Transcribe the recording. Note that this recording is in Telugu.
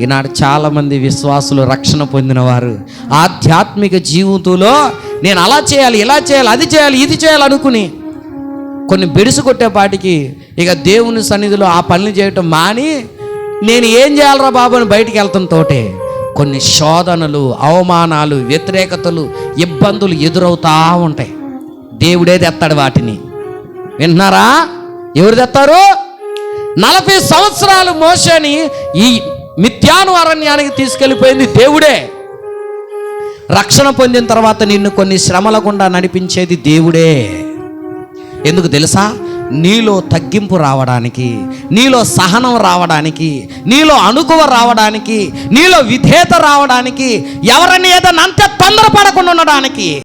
ఈనాడు చాలామంది విశ్వాసులు రక్షణ పొందినవారు. ఆధ్యాత్మిక జీవితంలో నేను అలా చేయాలి ఇలా చేయాలి అది చేయాలి ఇది చేయాలి అనుకుని కొన్ని బెడుసు కొట్టేపాటికి ఇక దేవుని సన్నిధిలో ఆ పనులు చేయటం మాని నేను ఏం చేయాలరా బాబు అని బయటికి వెళ్తాంతోటే కొన్ని శోధనలు అవమానాలు వ్యతిరేకతలు ఇబ్బందులు ఎదురవుతా ఉంటాయి. దేవుడే తెస్తాడు వాటిని. వింటున్నారా? ఎవరు తెస్తారు? నలభై సంవత్సరాలు మోసని ఈ మిథ్యాను అరణ్యానికి తీసుకెళ్ళిపోయింది దేవుడే. రక్షణ పొందిన తర్వాత నిన్ను కొన్ని శ్రమల గుండా నడిపించేది దేవుడే. ఎందుకు తెలుసా? నీలో తగ్గింపు రావడానికి నీలో సహనం రావడానికి నీలో అనుకువ రావడానికి నీలో విధేత రావడానికి ఎవరిని ఏదైనా అంతే తొందరపడకుండా ఉండడానికి